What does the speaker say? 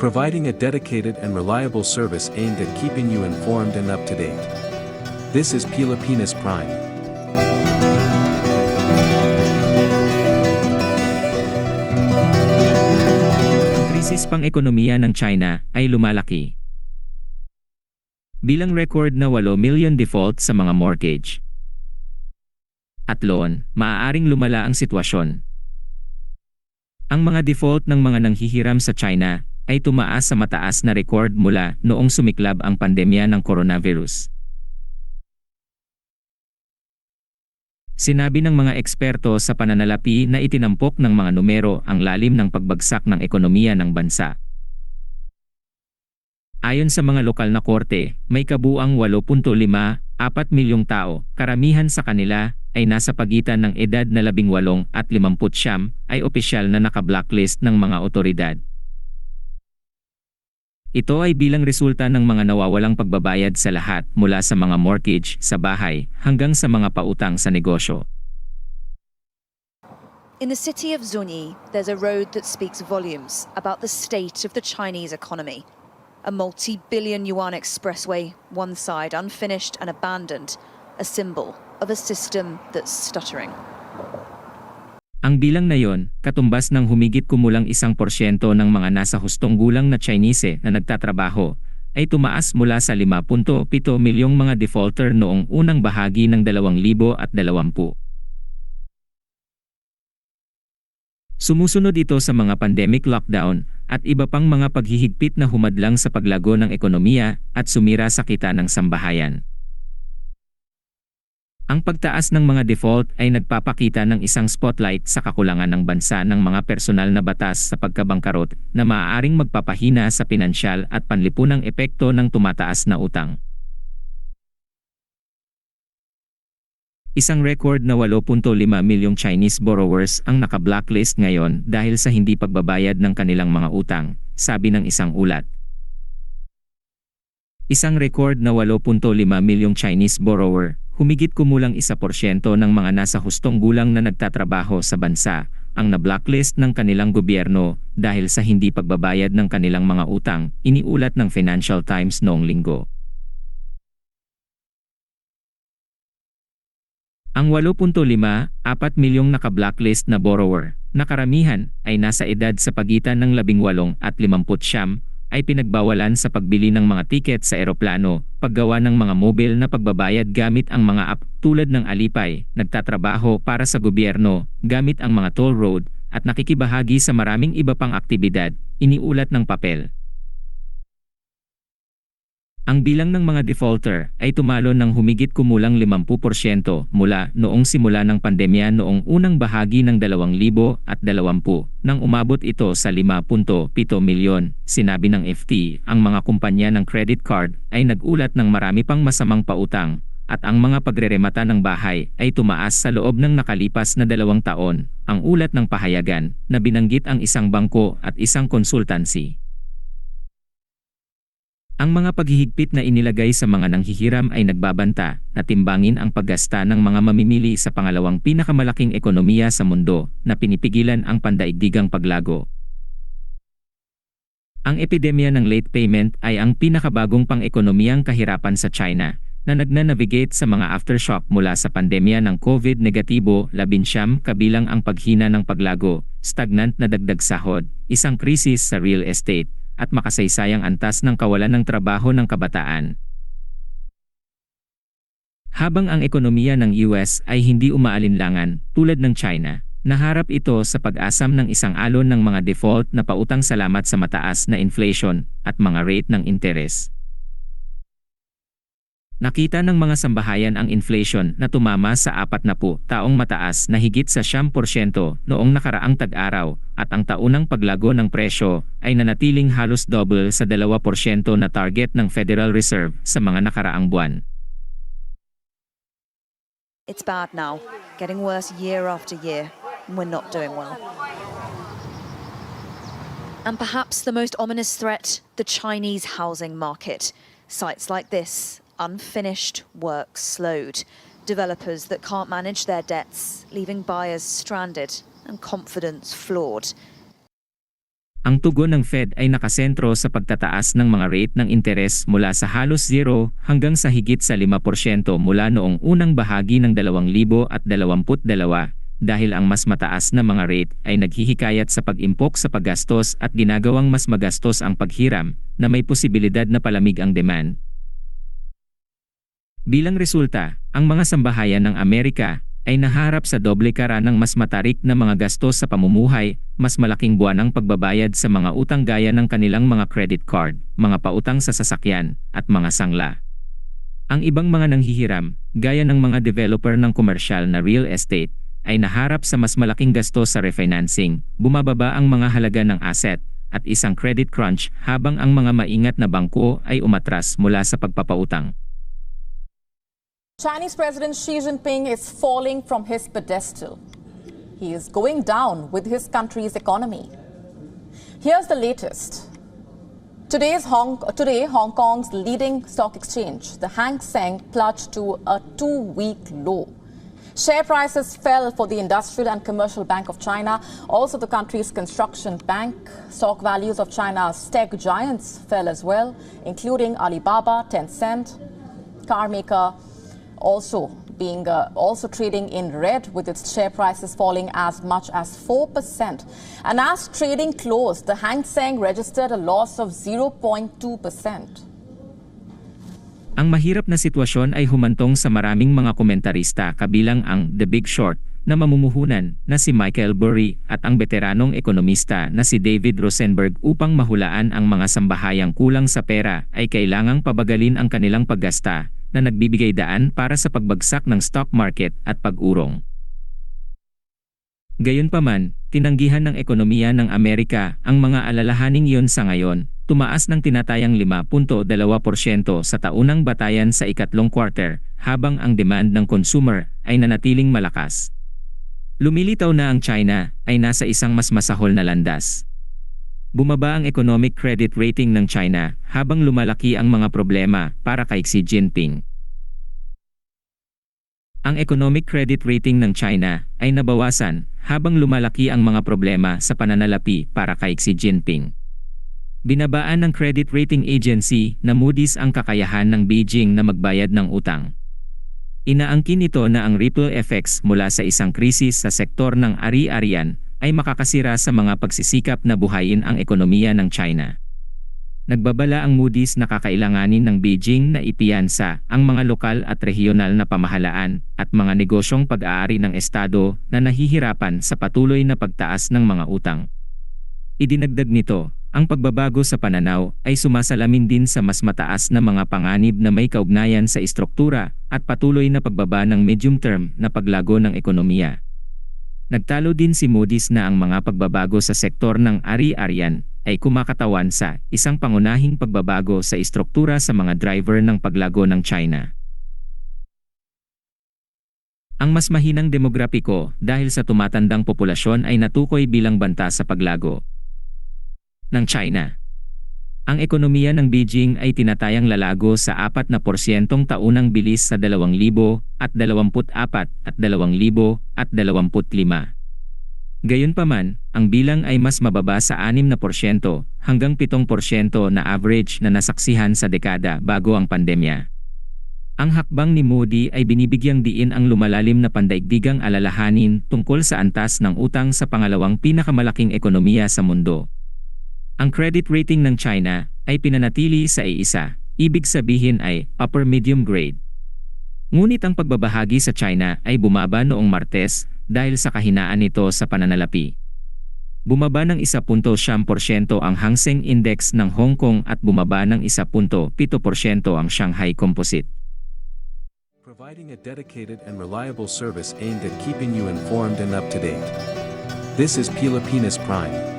providing a dedicated and reliable service aimed at keeping you informed and up to date. This is Pilipinas Prime. Krisis pang-ekonomiya ng China ay lumalaki. Bilang record na 8 million default sa mga mortgage. At loan, maaaring lumala ang sitwasyon. Ang mga default ng mga nanghihiram sa China ay tumaas sa mataas na record mula noong sumiklab ang pandemya ng coronavirus. Sinabi ng mga eksperto sa pananalapi na itinampok ng mga numero ang lalim ng pagbagsak ng ekonomiya ng bansa. Ayon sa mga lokal na korte, may kabuang 8.5, 4 milyong tao, karamihan sa kanila ay nasa pagitan ng edad na 18 at 50 ay opisyal na naka-blacklist ng mga otoridad. Ito ay bilang resulta ng mga nawawalang pagbabayad sa lahat mula sa mga mortgage sa bahay hanggang sa mga pautang sa negosyo. In the city of Zunyi, there's a road that speaks volumes about the state of the Chinese economy. A multi billion yuan expressway, one side unfinished and abandoned, a symbol of a system that's stuttering. Ang bilang na yon, katumbas ng humigit kumulang isang porsyento ng mga nasa hustong gulang na Chinese na nagtatrabaho, ay tumaas mula sa 5.7 milyong mga defaulter noong unang bahagi ng 2020. Sumusunod ito sa mga pandemic lockdown at iba pang mga paghihigpit na humadlang sa paglago ng ekonomiya at sumira sa kita ng sambahayan. Ang pagtaas ng mga default ay nagpapakita ng isang spotlight sa kakulangan ng bansa ng mga personal na batas sa pagkabangkarot na maaaring magpapahina sa pinansyal at panlipunang epekto ng tumataas na utang. Isang record na 8.5 milyong Chinese borrowers ang naka-blacklist ngayon dahil sa hindi pagbabayad ng kanilang mga utang, sabi ng isang ulat. Isang record na 8.5 milyong Chinese borrower, humigit kumulang isa porsyento ng mga nasa hustong gulang na nagtatrabaho sa bansa, ang na-blacklist ng kanilang gobyerno dahil sa hindi pagbabayad ng kanilang mga utang, iniulat ng Financial Times noong linggo. Ang 8.5, 4 milyong naka-blacklist na borrower, na karamihan ay nasa edad sa pagitan ng 18 at 50 ay pinagbawalan sa pagbili ng mga tiket sa eroplano, paggawa ng mga mobile na pagbabayad gamit ang mga app tulad ng Alipay, nagtatrabaho para sa gobyerno, gamit ang mga toll road, at nakikibahagi sa maraming iba pang aktibidad, iniulat ng papel. Ang bilang ng mga defaulter ay tumalo ng humigit kumulang 50% mula noong simula ng pandemya noong unang bahagi ng 2020 nang umabot ito sa 5.7 milyon. Sinabi ng FT, ang mga kumpanya ng credit card ay nagulat ng marami pang masamang pautang at ang mga pagreremata ng bahay ay tumaas sa loob ng nakalipas na dalawang taon, ang ulat ng pahayagan na binanggit ang isang bangko at isang konsultansi. Ang mga paghihigpit na inilagay sa mga nanghihiram ay nagbabanta na timbangin ang paggasta ng mga mamimili sa pangalawang pinakamalaking ekonomiya sa mundo na pinipigilan ang pandaigdigang paglago. Ang epidemya ng late payment ay ang pinakabagong pang-ekonomiyang kahirapan sa China na nagna-navigate sa mga aftershock mula sa pandemya ng COVID negatibo labinsyam kabilang ang paghina ng paglago, stagnant na dagdag sahod, isang krisis sa real estate, at makasaysayang antas ng kawalan ng trabaho ng kabataan. Habang ang ekonomiya ng US ay hindi umaalinlangan tulad ng China, naharap ito sa pag-asam ng isang alon ng mga default na pautang salamat sa mataas na inflation at mga rate ng interes. Nakita ng mga sambahayan ang inflation na tumama sa 40 taong mataas na higit sa 10% noong nakaraang tag-araw at ang taunang paglago ng presyo ay nanatiling halos double sa 2% na target ng Federal Reserve sa mga nakaraang buwan. It's bad now, getting worse year after year, we're not doing well. And perhaps the most ominous threat the Chinese housing market. Sites like this, unfinished work slowed. Developers that can't manage their debts, leaving buyers stranded and confidence flawed. Ang tugon ng Fed ay nakasentro sa pagtataas ng mga rate ng interes mula sa halos 0 hanggang sa higit sa 5% mula noong unang bahagi ng 2022 dahil ang mas mataas na mga rate ay naghihikayat sa pag-impok sa paggastos at ginagawang mas magastos ang paghiram na may posibilidad na palamig ang demand. Bilang resulta, ang mga sambahayan ng Amerika ay naharap sa doble kara ng mas matarik na mga gastos sa pamumuhay, mas malaking buwan ng pagbabayad sa mga utang gaya ng kanilang mga credit card, mga pautang sa sasakyan, at mga sangla. Ang ibang mga nanghihiram, gaya ng mga developer ng komersyal na real estate, ay naharap sa mas malaking gastos sa refinancing, bumababa ang mga halaga ng asset, at isang credit crunch habang ang mga maingat na bangko ay umatras mula sa pagpapautang. Chinese President Xi Jinping is falling from his pedestal. He is going down with his country's economy. Here's the latest. Today's Hong, today, Hong Kong's leading stock exchange, the Hang Seng, plunged to a two week low. Share prices fell for the Industrial and Commercial Bank of China, also the country's construction bank. Stock values of China's tech giants fell as well, including Alibaba, Tencent, car maker also being uh, also trading in red with its share prices falling as much as 4%. And as trading closed, the Hang Seng registered a loss of 0.2%. Ang mahirap na sitwasyon ay humantong sa maraming mga komentarista kabilang ang The Big Short na mamumuhunan na si Michael Burry at ang veteranong ekonomista na si David Rosenberg upang mahulaan ang mga sambahayang kulang sa pera ay kailangang pabagalin ang kanilang paggasta na nagbibigay daan para sa pagbagsak ng stock market at pag-urong. Gayunpaman, tinanggihan ng ekonomiya ng Amerika ang mga alalahaning iyon sa ngayon, tumaas ng tinatayang 5.2% sa taunang batayan sa ikatlong quarter, habang ang demand ng consumer ay nanatiling malakas. Lumilitaw na ang China ay nasa isang mas masahol na landas. Bumaba ang economic credit rating ng China habang lumalaki ang mga problema para kay Xi Jinping. Ang economic credit rating ng China ay nabawasan habang lumalaki ang mga problema sa pananalapi para kay Xi Jinping. Binabaan ng credit rating agency na Moody's ang kakayahan ng Beijing na magbayad ng utang. Inaangkin nito na ang ripple effects mula sa isang krisis sa sektor ng ari-arian ay makakasira sa mga pagsisikap na buhayin ang ekonomiya ng China. Nagbabala ang Moody's na kakailanganin ng Beijing na ipiyansa ang mga lokal at regional na pamahalaan at mga negosyong pag-aari ng Estado na nahihirapan sa patuloy na pagtaas ng mga utang. Idinagdag nito, ang pagbabago sa pananaw ay sumasalamin din sa mas mataas na mga panganib na may kaugnayan sa istruktura at patuloy na pagbaba ng medium-term na paglago ng ekonomiya. Nagtalo din si Moody's na ang mga pagbabago sa sektor ng ari-arian ay kumakatawan sa isang pangunahing pagbabago sa istruktura sa mga driver ng paglago ng China. Ang mas mahinang demograpiko dahil sa tumatandang populasyon ay natukoy bilang banta sa paglago ng China. Ang ekonomiya ng Beijing ay tinatayang lalago sa 4 na porsyentong taunang bilis sa 2024 at 2025. Gayunpaman, ang bilang ay mas mababa sa 6 na porsyento hanggang 7 porsyento na average na nasaksihan sa dekada bago ang pandemya. Ang hakbang ni Modi ay binibigyang diin ang lumalalim na pandaigdigang alalahanin tungkol sa antas ng utang sa pangalawang pinakamalaking ekonomiya sa mundo. Ang credit rating ng China ay pinanatili sa iisa, ibig sabihin ay upper medium grade. Ngunit ang pagbabahagi sa China ay bumaba noong Martes dahil sa kahinaan nito sa pananalapi. Bumaba ng 1.7% ang Hang Seng Index ng Hong Kong at bumaba ng 1.7% ang Shanghai Composite. Providing a dedicated and reliable service aimed at keeping you informed and up to date. This is Pilipinas Prime.